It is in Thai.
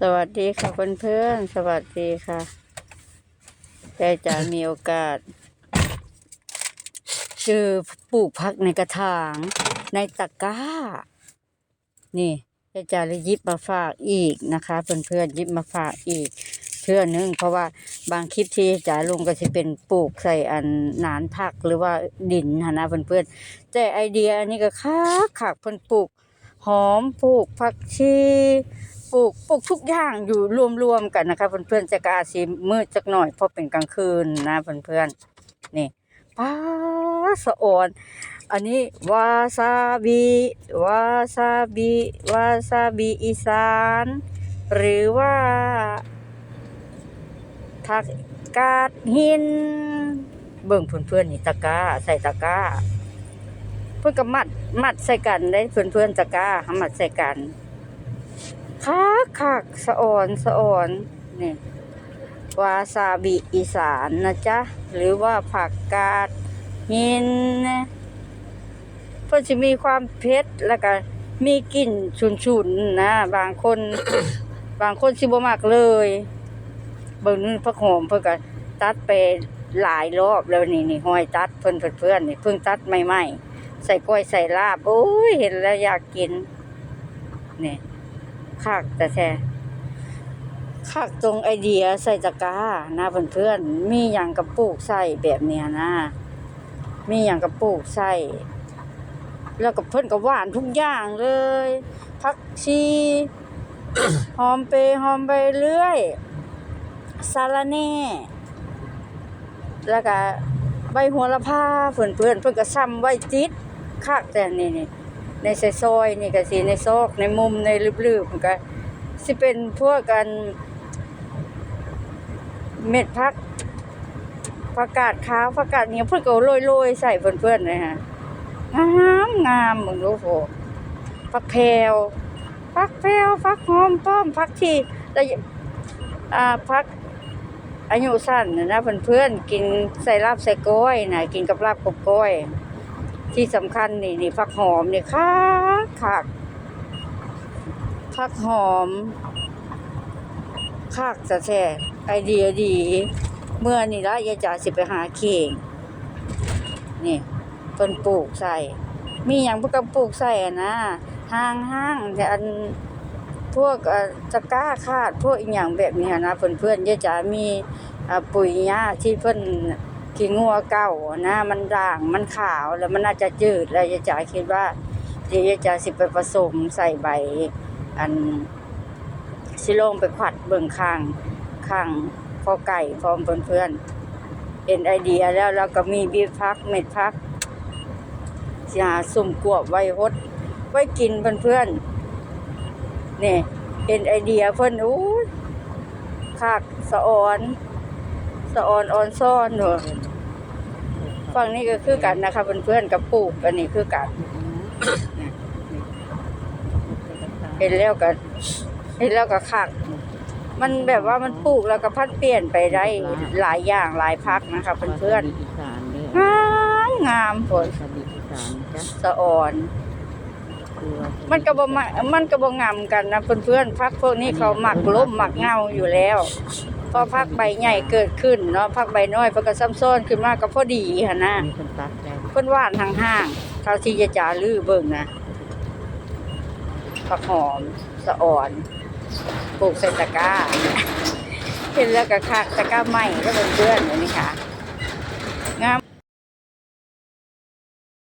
สวัสดีค่ะเพื่อนๆ สวัสดีค่ะแต่จะมีโอกาส เจอปลูกผักในกระถางในตะกร้า นี่แต่จะเลยยิบมาฝากอีกนะคะ เพื่อนๆหยิบมาฝากอีกเชื่อนึงเพราะว่าบางคลิปที่จ๋าลงก็จะเป็นปลูกใส่อันนานผักหรือว่าดินหั้นะเพื่อนๆแต่ไอเดียอันนี้ก็คักคักเพิ่อนปลูกหอมปลูกผักชี ปลูกปลูกทุกอย่างอยู่รวมๆกันนะคะเพื่อนๆจะกอาจสิมืดจักหน่อยเพราะเป็นกลางคืนนะเพื่อนๆนี่ป้าสะออน อันนี้วาซาบิวาซาบิวาซาบิอีสาน หรือว่าผักกาดหิน เบิ่งเพื่อนๆนี่ตะก้าใส่ตะก้าเพื่อนก็มัดมัดใส่กันได้เพื่อนเพื่อนๆตะก้าหามัดใส่กัน คักคักสะอ่อนสะอ่อนนี่วาซาบิอีสานนะจ๊ะ หรือว่าผักกาดหินนะเพื่อจะมีความเผ็ดแล้วก็มีกลิ่นฉุนๆนะ บางคน บางคนสิบมักเลยเบิ่งนี่ผักหอมเพิ่นก็ตัดไปหลายรอบแล้วนี่นี่ห้อยตัดเพิ่อนเพื่อนนี่เพิ่งตัดใหม่ๆใส่กล้วยใส่ลาบโอ้ยเห็นแล้วอยากกินนี่ คักแต่แท้คักตรงไอเดียใส่ตะกร้านะเพื่อนๆมีอย่างกระปุกใส่แบบเนี้ยนะ มีอย่างกระปุกใส่แล้วก็เพิ่นก็หวานทุกอย่างเลยผักชีหอมเปรย์หอมไปเรื่อยสาระแหน่แล้วก็ใบโหัวละพาเพื่อนเพื่อนๆเพิ่นก็ซ้ำไว้ติดคักแต่นี่นี่ ในใซอยนี่ก็สิในซอกในมุมในลึบๆมันก็สิเป็นพวกกันเม็ดผักผักกาดขาวผักกาดเนียเพิ่อนก็โรยๆใส่เพื่อนๆเลยฮะงามงามมึงรู้โหผักแพวผักแพวผักหอมป้อมผักชีแล้วอ่าผักอายุสั้นนะเพื่อนๆกินใส่ลาบใส่ก้อยนะกินกับลาบกับก้อย ที่สำคัญนี่นี่ผักหอมนี่คักคักผักหอมคักจะแท้ไอเดียดี เมื่อนี่ละยายจ๋าสิไปหาเข่งนี่เพิ่นปลูกใส่ มีอย่างพวกกับปลูกใส่นะห้างห้างแต่อันพวกตะก้าคาดพวกอีหยังแบบนี้หั้นนเพื่อนยายจ๋ามีปุ๋ยหญ้าที่เพิ่อน ขี้งัวเก่านะมันด่างมันขาวแล้วมันน่าจะจืดแล้วยายจ๋าคิดว่าเดี๋ยวยายจ๋าสิไปผสมใส่ใบ อันสิลงไปขัดเบิ่งข้างข้างพอไก่พร้อมเพื่อนๆเห็นไอเดียแล้วเราก็มีบีพักเม็ดพักสิหาสุ่มกวบไว้ฮดไว้กินเพื่อนๆนี่เห็นไอเดียเพิ่อนอู้คักสะออน สะออนออนซ่อนหนูฝั่งนี้ก็คือกันนะคะเพื่อนๆกับปลูกอันนี้คือกันเห็นแล้วก็เห็นแล้วก็คักมันแบบว่ามันปลูกแล้วก็พัดเปลี่ยนไปได้หลายอย่างหลายพักนะคะเพื่อนอีสานเด้ๆงามงามฝนสาบิอีสานจ้ะสะออนคือว่ามันก็บ่มามันก็บ่งามกันนะเพื่อนๆพักพวกนี้เขาหมักล้มหมักเงาอยู่แล้ว พอพักใบใหญ่เกิดขึ้นเนาะพักใบน้อยเพิ่นก็ซ้ำซ้อนขึ้นมาก็พอดีหั่นนะมีคนตัดได้เพิ่นหว่านห่างๆเท่าที่จะจ๋าลือเบิ่งนะผักหอมสะอ่อนปลูกใส่ตะกร้าเห็นแล้วก็คักตะกร้าใหม่แล้วเพื่อนๆอันนี้